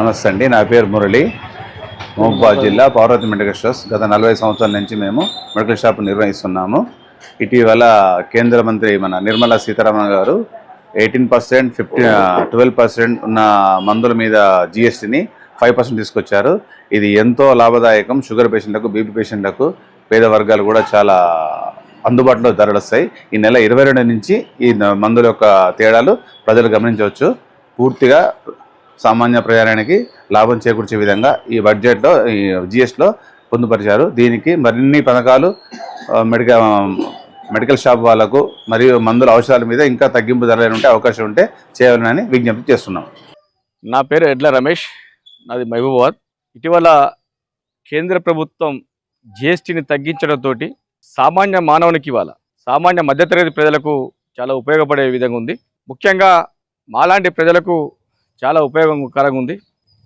నమస్తే అండి. నా పేరు మురళి. మహబూబాద్. జిల్లా పౌరతి మెడికల్ స్టోర్స్ గత నలభై సంవత్సరాల నుంచి మేము మెడికల్ షాప్ నిర్వహిస్తున్నాము. ఇటీవల కేంద్ర మంత్రి మన Nirmala Sitharaman garu eighteen percent fifty twelve percent ఉన్న మందుల మీద జిఎస్టీని ఫైవ్ పర్సెంట్ తీసుకొచ్చారు. ఇది ఎంతో లాభదాయకం. షుగర్ పేషెంట్లకు బీపీ పేషెంట్లకు పేద వర్గాలు కూడా చాలా అందుబాటులో ధరలు వస్తాయి. ఈ నెల ఇరవై రెండు నుంచి ఈ మందుల యొక్క తేడాలు ప్రజలు గమనించవచ్చు. పూర్తిగా సామాన్య ప్రయాణానికి లాభం చేకూర్చే విధంగా ఈ బడ్జెట్లో ఈ జిఎస్టిలో పొందుపరిచారు. దీనికి మరిన్ని పథకాలు మెడిక మెడికల్ మెడికల్ షాప్ వాళ్ళకు మరియు మందుల ఔషధాల మీద ఇంకా తగ్గింపు ధరలు ఉంటే అవకాశం ఉంటే చేయాలని విజ్ఞప్తి చేస్తున్నాం. నా పేరు ఎడ్ల రమేష్. నాది మహబూబాద్ ఇటీవల కేంద్ర ప్రభుత్వం జిఎస్టీని తగ్గించడంతో సామాన్య మానవునికి ఇవాళ సామాన్య మధ్యతరగతి ప్రజలకు చాలా ఉపయోగపడే విధంగా ఉంది. ముఖ్యంగా మాలాంటి ప్రజలకు చాలా ఉపయోగకరంగా ఉంది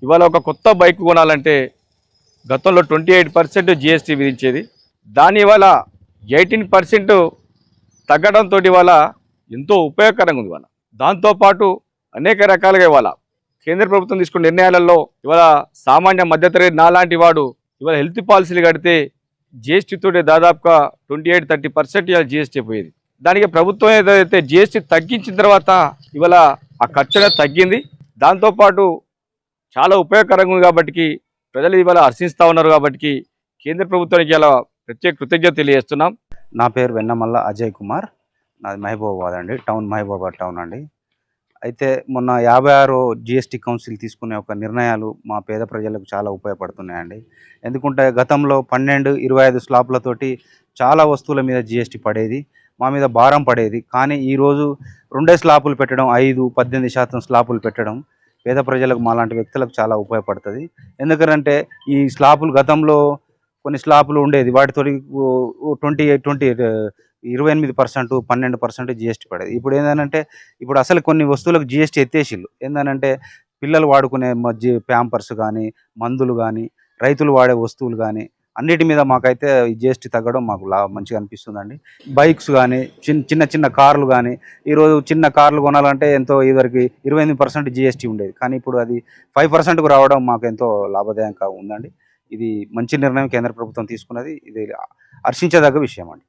ఇవాళ ఒక కొత్త బైక్ కొనాలంటే గతంలో ట్వంటీ ఎయిట్ పర్సెంట్ జిఎస్టీ విధించేది. దాని ఇవాళ ఎయిటీన్ పర్సెంట్ తగ్గడంతో ఇవాళ ఎంతో ఉపయోగకరంగా ఉంది ఇవాళ దాంతోపాటు అనేక రకాలుగా ఇవాళ కేంద్ర ప్రభుత్వం తీసుకున్న నిర్ణయాలలో ఇవాళ సామాన్య మధ్యతరగతి నాలాంటి వాడు ఇవాళ హెల్త్ పాలసీలు కడితే జిఎస్టీ తోటి దాదాపుగా ట్వంటీ ఎయిట్ థర్టీ పర్సెంట్ ఇవాళ జిఎస్టీ పోయేది. దానికి ప్రభుత్వం ఏదైతే జిఎస్టీ తగ్గించిన తర్వాత ఇవాళ ఆ ఖర్చు అనేది తగ్గింది. దాంతోపాటు చాలా ఉపయోగకరంగా ఉంది కాబట్టి ప్రజలు ఇవాళ హర్షిస్తూ ఉన్నారు కాబట్టి కేంద్ర ప్రభుత్వానికి ఇలా ప్రత్యేక కృతజ్ఞత తెలియజేస్తున్నాం. నా పేరు వెన్నమల్ల అజయ్ కుమార్. నాది మహబూబాబాద్ అండి టౌన్ మహబూబాబాద్ టౌన్ అండి. అయితే మొన్న యాభై ఆరు జిఎస్టీ కౌన్సిల్ తీసుకునే ఒక నిర్ణయాలు మా పేద ప్రజలకు చాలా ఉపయోగపడుతున్నాయండి. ఎందుకంటే గతంలో పన్నెండు ఇరవై ఐదు స్లాబ్లతోటి చాలా వస్తువుల మీద జిఎస్టీ పడేది. మా మీద భారం పడేది. కానీ ఈరోజు రెండే స్లాపులు పెట్టడం ఐదు పద్దెనిమిది శాతం స్లాపులు పెట్టడం పేద ప్రజలకు మాలాంటి వ్యక్తులకు చాలా ఉపయోగపడుతుంది. ఎందుకంటే ఈ స్లాపులు గతంలో కొన్ని స్లాపులు ఉండేది. వాటితో ట్వంటీ ట్వంటీ ఇరవై ఎనిమిది పర్సెంట్ పన్నెండు పర్సెంట్ జిఎస్టీ పడేది. ఇప్పుడు ఏంటంటే ఇప్పుడు అసలు కొన్ని వస్తువులకు జిఎస్టీ ఎత్తేసిళ్ళు ఏంటంటే పిల్లలు వాడుకునే మధ్య ప్యాంపర్స్ కానీ మందులు కానీ రైతులు వాడే వస్తువులు కానీ అన్నిటి మీద మాకైతే ఈ జిఎస్టీ తగ్గడం మాకు లా మంచిగా అనిపిస్తుందండి. బైక్స్ కానీ చిన్న చిన్న చిన్న కార్లు కానీ ఈరోజు చిన్న కార్లు కొనాలంటే ఎంతో ఇదివరకు ఇరవై ఎనిమిది పర్సెంట్ జిఎస్టీ ఉండేది. కానీ ఇప్పుడు అది ఫైవ్ పర్సెంట్కు రావడం మాకు ఎంతో లాభదాయకంగా ఉందండి. ఇది మంచి నిర్ణయం కేంద్ర ప్రభుత్వం తీసుకున్నది. ఇది హర్షించదగ్గ విషయం అండి